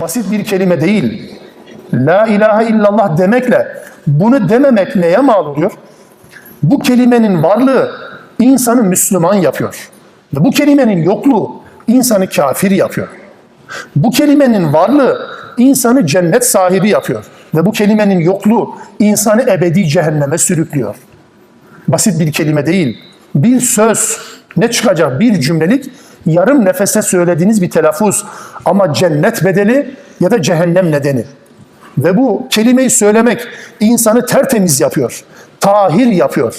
Basit bir kelime değil. La ilahe illallah demekle bunu dememek neye mal oluyor? Bu kelimenin varlığı insanı Müslüman yapıyor. Ve bu kelimenin yokluğu insanı kafir yapıyor. Bu kelimenin varlığı insanı cennet sahibi yapıyor. Ve bu kelimenin yokluğu insanı ebedi cehenneme sürüklüyor. Basit bir kelime değil. Bir söz ne çıkacak bir cümlelik yarım nefeste söylediğiniz bir telaffuz ama cennet bedeli ya da cehennem nedeni. Ve bu kelimeyi söylemek insanı tertemiz yapıyor, tahir yapıyor,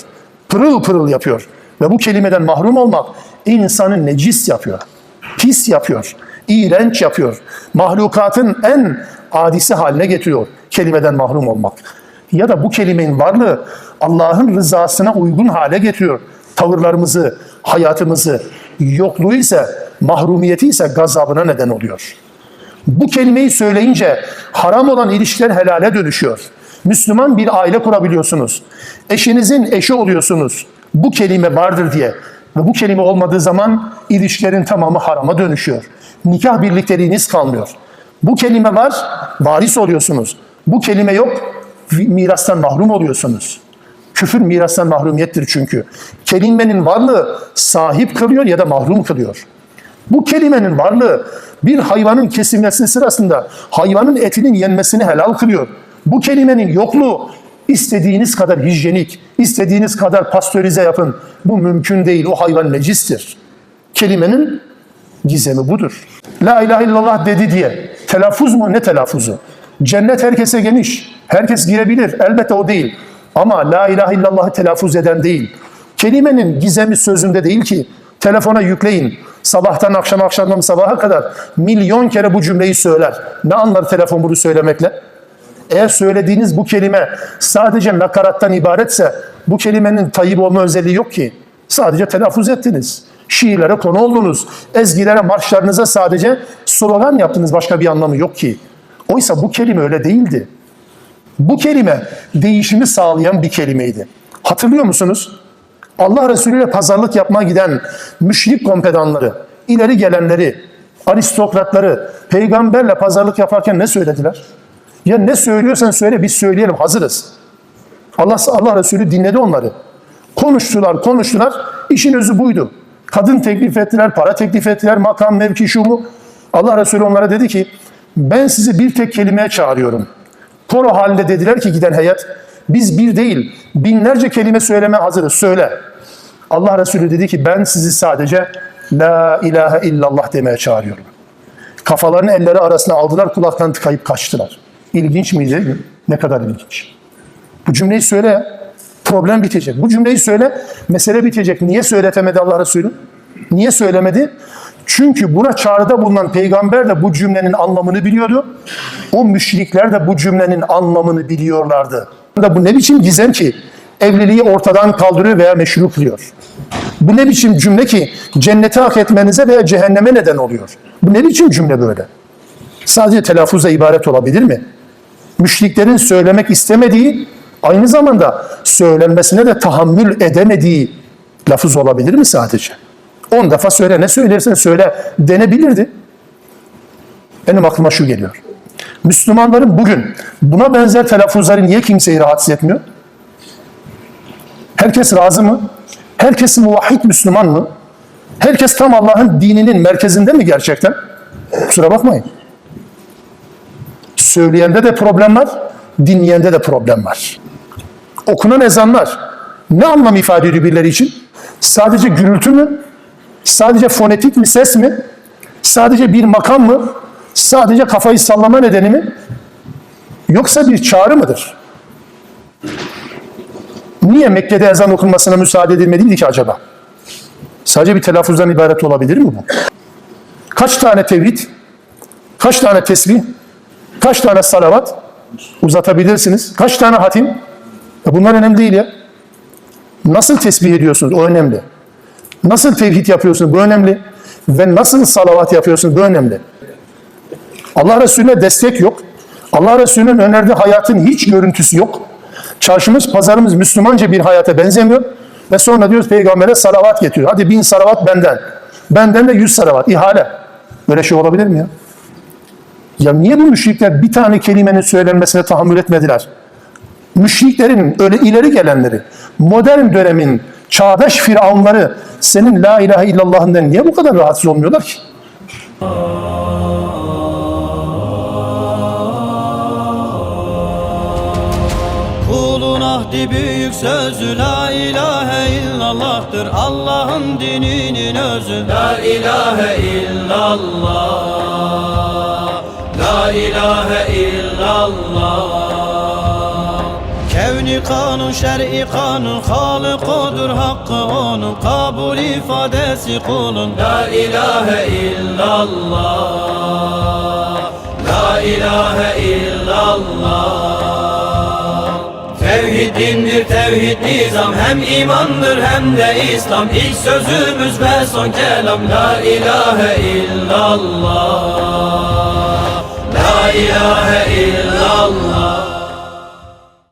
pırıl pırıl yapıyor. Ve bu kelimeden mahrum olmak insanı necis yapıyor, pis yapıyor, iğrenç yapıyor. Mahlukatın en adisi haline getiriyor kelimeden mahrum olmak. Ya da bu kelimenin varlığı Allah'ın rızasına uygun hale getiriyor tavırlarımızı, hayatımızı. Yokluğu ise, mahrumiyeti ise gazabına neden oluyor. Bu kelimeyi söyleyince haram olan ilişkiler helale dönüşüyor. Müslüman bir aile kurabiliyorsunuz. Eşinizin eşi oluyorsunuz. Bu kelime vardır diye. Ve bu kelime olmadığı zaman ilişkilerin tamamı harama dönüşüyor. Nikah birlikteliğiniz kalmıyor. Bu kelime var, varis oluyorsunuz. Bu kelime yok, mirastan mahrum oluyorsunuz. Küfür mirastan mahrumiyettir çünkü. Kelimenin varlığı sahip kılıyor ya da mahrum kılıyor. Bu kelimenin varlığı bir hayvanın kesilmesi sırasında hayvanın etinin yenmesini helal kılıyor. Bu kelimenin yokluğu istediğiniz kadar hijyenik, istediğiniz kadar pastörize yapın. Bu mümkün değil. O hayvan necistir. Kelimenin gizemi budur. La ilahe illallah dedi diye. Telaffuz mu? Ne telaffuzu? Cennet herkese geniş. Herkes girebilir. Elbette o değil. Ama la ilahe illallahı telaffuz eden değil. Kelimenin gizemi sözünde değil ki. Telefona yükleyin. Sabahtan akşam akşamdan sabaha kadar milyon kere bu cümleyi söyler. Ne anlar telefon bunu söylemekle? Eğer söylediğiniz bu kelime sadece nakarattan ibaretse bu kelimenin tayyip olma özelliği yok ki. Sadece telaffuz ettiniz. Şiirlere konu oldunuz. Ezgilere, marşlarınıza sadece slogan yaptınız. Başka bir anlamı yok ki. Oysa bu kelime öyle değildi. Bu kelime değişimi sağlayan bir kelimeydi. Hatırlıyor musunuz? Allah Resulü ile pazarlık yapmaya giden müşrik kompedanları, ileri gelenleri, aristokratları peygamberle pazarlık yaparken ne söylediler? Ya ne söylüyorsan söyle biz söyleyelim hazırız. Allah Allah Resulü dinledi onları. Konuştular, konuştular. İşin özü buydu. Kadın teklif ettiler, para teklif ettiler, makam, mevki, şu mu? Allah Resulü onlara dedi ki ben sizi bir tek kelimeye çağırıyorum. Koro halinde dediler ki giden heyet biz bir değil binlerce kelime söyleme hazırız söyle. Allah Resulü dedi ki ben sizi sadece la ilahe illallah demeye çağırıyorum. Kafalarını elleri arasına aldılar kulaktan tıkayıp kaçtılar. İlginç miydi? Ne kadar ilginç. Bu cümleyi söyle problem bitecek. Bu cümleyi söyle mesele bitecek. Niye söyletemedi Allah Resulü? Niye söylemedi? Çünkü buna çağrıda bulunan peygamber de bu cümlenin anlamını biliyordu. O müşrikler de bu cümlenin anlamını biliyorlardı. Bu ne biçim gizem ki evliliği ortadan kaldırıyor veya meşru kılıyor. Bu ne biçim cümle ki cennete hak etmenize veya cehenneme neden oluyor. Bu ne biçim cümle böyle? Sadece telaffuza ibaret olabilir mi? Müşriklerin söylemek istemediği aynı zamanda söylenmesine de tahammül edemediği lafız olabilir mi sadece? 10 defa söyle ne söylersen söyle denebilirdi. Benim aklıma şu geliyor. Müslümanların bugün buna benzer telaffuzları niye kimseyi rahatsız etmiyor? Herkes razı mı? Herkes muvahhid Müslüman mı? Herkes tam Allah'ın dininin merkezinde mi gerçekten? Kusura bakmayın. Söyleyende de problem var, dinleyende de problem var. Okunan ezanlar ne anlam ifade ediyor birileri için? Sadece gürültü mü? Sadece fonetik mi ses mi? Sadece bir makam mı? Sadece kafayı sallama nedeni mi? Yoksa bir çağrı mıdır? Niye Mekke'de ezan okunmasına müsaade edilmediydi ki acaba? Sadece bir telaffuzdan ibaret olabilir mi bu? Kaç tane tevhid? Kaç tane tesbih? Kaç tane salavat? Uzatabilirsiniz. Kaç tane hatim? Ya bunlar önemli değil ya. Nasıl tesbih ediyorsunuz? O önemli. Nasıl tevhid yapıyorsunuz? Bu önemli. Ve nasıl salavat yapıyorsunuz? Bu önemli. Allah Resulüne destek yok. Allah Resulü'nün önerdiği hayatın hiç görüntüsü yok. Çarşımız, pazarımız Müslümanca bir hayata benzemiyor. Ve sonra diyoruz peygambere salavat getiriyor. Hadi bin salavat benden. Benden de yüz salavat. ihale. Böyle şey olabilir mi ya? Ya niye bu müşrikler bir tane kelimenin söylenmesine tahammül etmediler? Müşriklerin öyle ileri gelenleri, modern dönemin çağdaş firavunları senin la ilahe illallah'ından niye bu kadar rahatsız olmuyorlar ki? Kulun ahdi büyük sözü La ilahe illallah'tır. Allah'ın dininin özü La ilahe illallah. La ilahe illallah Kevni kanun şer'i kanun Halık odur hakkı onun Kabul ifadesi kulun. La ilahe illallah La ilahe illallah. Tevhid dindir tevhid nizam Hem imandır hem de İslam. İlk sözümüz ve son kelam La ilahe illallah La ilahe illallah